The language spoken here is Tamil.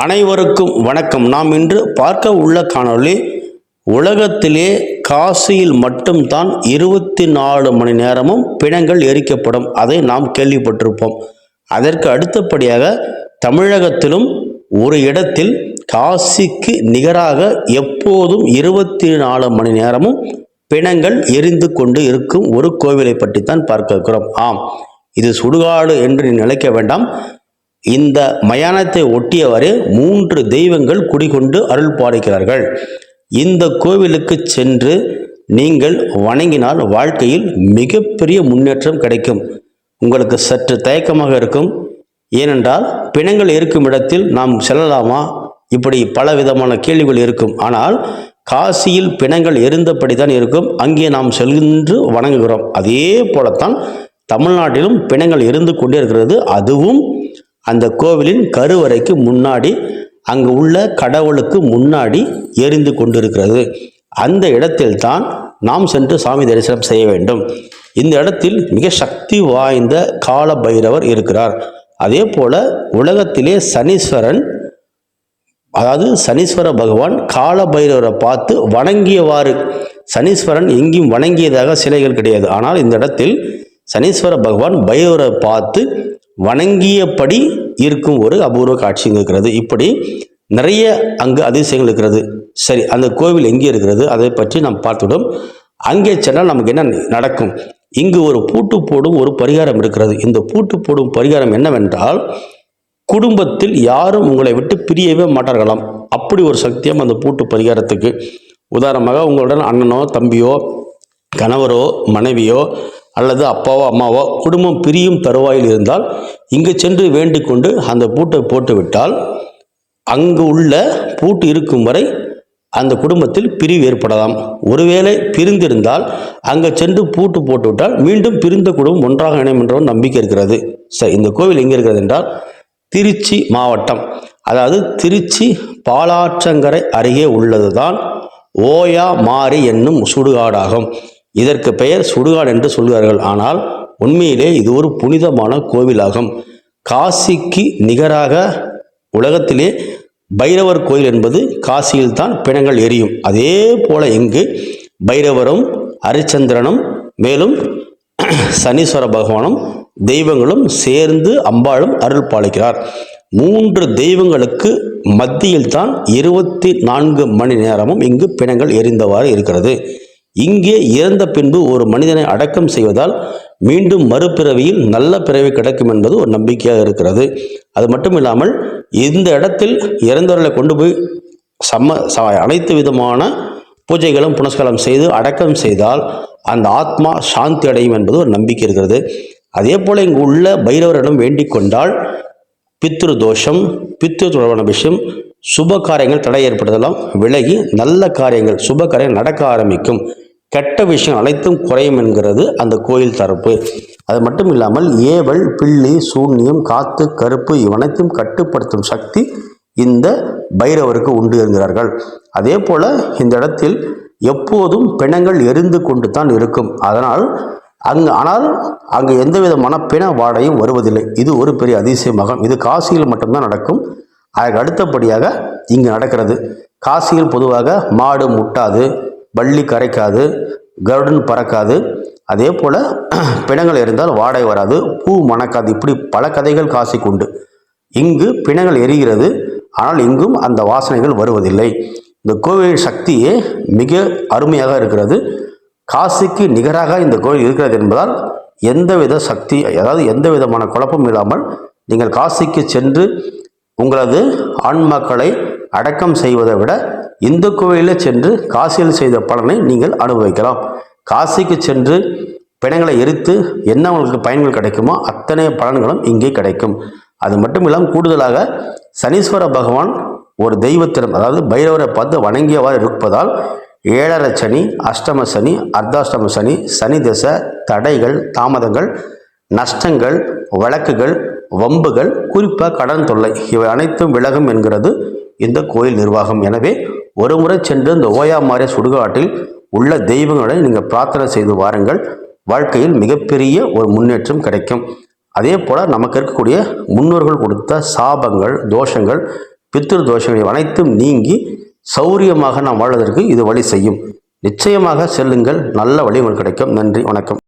அனைவருக்கும் வணக்கம். நாம் இன்று பார்க்க உள்ள காணொளி உலகத்திலே காசியில் மட்டும்தான் இருபத்தி நாலு மணி நேரமும் பிணங்கள் எரிக்கப்படும். அதை நாம் கேள்விப்பட்டிருப்போம். அதற்கு அடுத்தபடியாக தமிழகத்திலும் ஒரு இடத்தில் காசிக்கு நிகராக எப்போதும் இருபத்தி நாலு மணி நேரமும் பிணங்கள் எரிந்து கொண்டு இருக்கும் ஒரு கோவிலை பற்றித்தான் பார்க்க இருக்கிறோம். ஆம் இது சுடுகாடு என்று நினைக்க வேண்டாம். இந்த மயானத்தை ஒட்டியவரே மூன்று தெய்வங்கள் குடிகொண்டு அருள் பாலிக்கிறார்கள் இந்த கோவிலுக்கு சென்று நீங்கள் வணங்கினால் வாழ்க்கையில் மிகப்பெரிய முன்னேற்றம் கிடைக்கும். உங்களுக்கு சற்று தயக்கமாக இருக்கும். ஏனென்றால் பிணங்கள் இருக்கும் இடத்தில் நாம் செல்லலாமா? இப்படி பல விதமான கேள்விகள் இருக்கும். ஆனால் காசியில் பிணங்கள் எரிந்தபடி தான் இருக்கும். அங்கே நாம் சென்று வணங்குகிறோம். அதே போலத்தான் தமிழ்நாட்டிலும் பிணங்கள் எரிந்து கொண்டே இருக்கிறது. அதுவும் அந்த கோவிலின் கருவறைக்கு முன்னாடி அங்கு உள்ள கடவுளுக்கு முன்னாடி எரிந்து கொண்டிருக்கிறது. அந்த இடத்தில் தான் நாம் சென்று சாமி தரிசனம் செய்ய வேண்டும். இந்த இடத்தில் மிக சக்தி வாய்ந்த கால பைரவர் இருக்கிறார். அதே போல உலகத்திலே சனீஸ்வரன் அதாவது சனீஸ்வர பகவான் கால பைரவரை பார்த்து வணங்கியவாறு. சனீஸ்வரன் எங்கேயும் வணங்கியதாக சிலைகள் கிடையாது. ஆனால் இந்த இடத்தில் சனீஸ்வர பகவான் பைரவரை பார்த்து வணங்கியபடி இருக்கும் ஒரு அபூர்வ காட்சி இருக்கிறது. இப்படி நிறைய அங்கு அதிசயங்கள் இருக்கிறது. சரி அந்த கோவில் எங்கே இருக்கிறது? அதை பற்றி நாம் பார்த்துவிடும். அங்கே சென்றால் நமக்கு என்ன நடக்கும்? இங்கு ஒரு பூட்டு போடும் ஒரு பரிகாரம் இருக்கிறது. இந்த பூட்டு போடும் பரிகாரம் என்னவென்றால் குடும்பத்தில் யாரும் உங்களை விட்டு பிரியவே மாட்டார்களாம். அப்படி ஒரு சக்தியம் அந்த பூட்டு பரிகாரத்துக்கு. உதாரணமாக உங்களுடன் அண்ணனோ தம்பியோ கணவரோ மனைவியோ அல்லது அப்பாவோ அம்மாவோ குடும்பம் பிரியும் தருவாயில் இருந்தால் இங்கு சென்று வேண்டிக் கொண்டு அந்த பூட்டை போட்டுவிட்டால் அங்கு உள்ள பூட்டு இருக்கும் வரை அந்த குடும்பத்தில் பிரிவு ஏற்படலாம். ஒருவேளை பிரிந்திருந்தால் அங்கே சென்று பூட்டு போட்டுவிட்டால் மீண்டும் பிரிந்த குடும்பம் ஒன்றாக இணையும் என்ற நம்பிக்கை இருக்கிறது. சரி இந்த கோவில் எங்கே இருக்கிறது என்றால் திருச்சி மாவட்டம். அதாவது திருச்சி பாலாற்றங்கரை அருகே உள்ளதுதான் ஓயா மாரி என்னும் சுடுகாடாகும். இதற்கு பெயர் சுடுகாடு என்று சொல்கிறார்கள் ஆனால் உண்மையிலே இது ஒரு புனிதமான கோவிலாகும். காசிக்கு நிகராக உலகத்திலே பைரவர் கோயில் என்பது காசியில்தான் பிணங்கள் எரியும். அதே போல இங்கு பைரவரும் ஹரிச்சந்திரனும் மேலும் சனீஸ்வர பகவானும் தெய்வங்களும் சேர்ந்து அம்பாளும் அருள் பாலிக்கிறார். மூன்று தெய்வங்களுக்கு மத்தியில்தான் இருபத்தி நான்கு மணி நேரமும் இங்கு பிணங்கள் எரிந்தவாறு இருக்கிறது. இங்கே இறந்த பின்பு ஒரு மனிதனை அடக்கம் செய்வதால் மீண்டும் மறுபிறவியில் நல்ல பிறவி கிடைக்கும் என்பது ஒரு நம்பிக்கையாக இருக்கிறது. அது மட்டும் இல்லாமல் இந்த இடத்தில் இறந்தவர்களை கொண்டு போய் சம்ம ச அனைத்து விதமான பூஜைகளும் புனஸ்காரம் செய்து அடக்கம் செய்தால் அந்த ஆத்மா சாந்தி அடையும் என்பது ஒரு நம்பிக்கை இருக்கிறது. அதே போல் இங்கு உள்ள பைரவரிடம் வேண்டிக் கொண்டால் பித்ரு தோஷம் பித்ரு தொடர்பான விஷயம் சுப காரியங்கள் தடை ஏற்படுத்தலாம் விலகி நல்ல காரியங்கள் சுப காரியம் நடக்க ஆரம்பிக்கும். கெட்ட விஷயம் அனைத்தும் குறையும் என்கிறது அந்த கோயில் தரப்பு. அது மட்டும் இல்லாமல் ஏவல் பில்லி சூன்யம் காத்து கருப்பு இவனைத்தும் கட்டுப்படுத்தும் சக்தி இந்த பைரவருக்கு உண்டு என்கிறார்கள். அதே போல இந்த இடத்தில் எப்போதும் பிணங்கள் எரிந்து கொண்டு தான் இருக்கும். அதனால் அங்கு ஆனால் அங்கு எந்த விதமான பிண வாடையும் வருவதில்லை. இது ஒரு பெரிய அதிசயமாகும். இது காசியில் மட்டும்தான் நடக்கும். அதற்கு அடுத்தபடியாக இங்கு நடக்கிறது. காசியில் பொதுவாக மாடு முட்டாது. வள்ளி கரைக்காது கருடன் பறக்காது. அதே போல் பிணங்கள் இருந்தால் வாடகை வராது. பூ மணக்காது. இப்படி பல கதைகள் காசிக்கு உண்டு. இங்கு பிணங்கள் எரிகிறது. ஆனால் இங்கும் அந்த வாசனைகள் வருவதில்லை. இந்த கோவிலின் சக்தியே மிக அருமையாக இருக்கிறது. காசிக்கு நிகராக இந்த கோவில் இருக்கிறது என்பதால் எந்தவித சக்தி அதாவது எந்த விதமான குழப்பம் இல்லாமல் நீங்கள் காசிக்கு சென்று உங்களது ஆன்மாக்களை அடக்கம் செய்வதை விட இந்து கோவிலில் சென்று காசியில் செய்த பலனை நீங்கள் அனுபவிக்கலாம். காசிக்கு சென்று பிணங்களை எரித்து என்ன உங்களுக்கு பயன்கள் கிடைக்குமோ அத்தனை பலன்களும் இங்கே கிடைக்கும். அது மட்டும் இல்லாமல் கூடுதலாக சனீஸ்வர பகவான் ஒரு தெய்வத்திடம் அதாவது பைரவரை பார்த்து வணங்கியவாறு இருப்பதால் ஏழரை சனி அஷ்டம சனி அர்த்தாஷ்டம சனி சனி தசை தடைகள் தாமதங்கள் நஷ்டங்கள் வழக்குகள் வம்புகள் குறிப்பாக கடன் தொல்லை இவை அனைத்தும் விலகும் என்கிறது இந்த கோயில் நிர்வாகம். எனவே ஒரு முறை சென்று இந்த ஓயாமாரிய சுடுகாட்டில் உள்ள தெய்வங்களை நீங்கள் பிரார்த்தனை செய்து வாருங்கள். வாழ்க்கையில் மிகப்பெரிய ஒரு முன்னேற்றம் கிடைக்கும். அதே போல் நமக்கு இருக்கக்கூடிய முன்னோர்கள் கொடுத்த சாபங்கள் தோஷங்கள் பித்திரு தோஷங்கள் அனைத்தும் நீங்கி சௌரியமாக நாம் வாழ்வதற்கு இது வழி செய்யும். நிச்சயமாக செல்லுங்கள். நல்ல வழி உங்களுக்கு கிடைக்கும். நன்றி. வணக்கம்.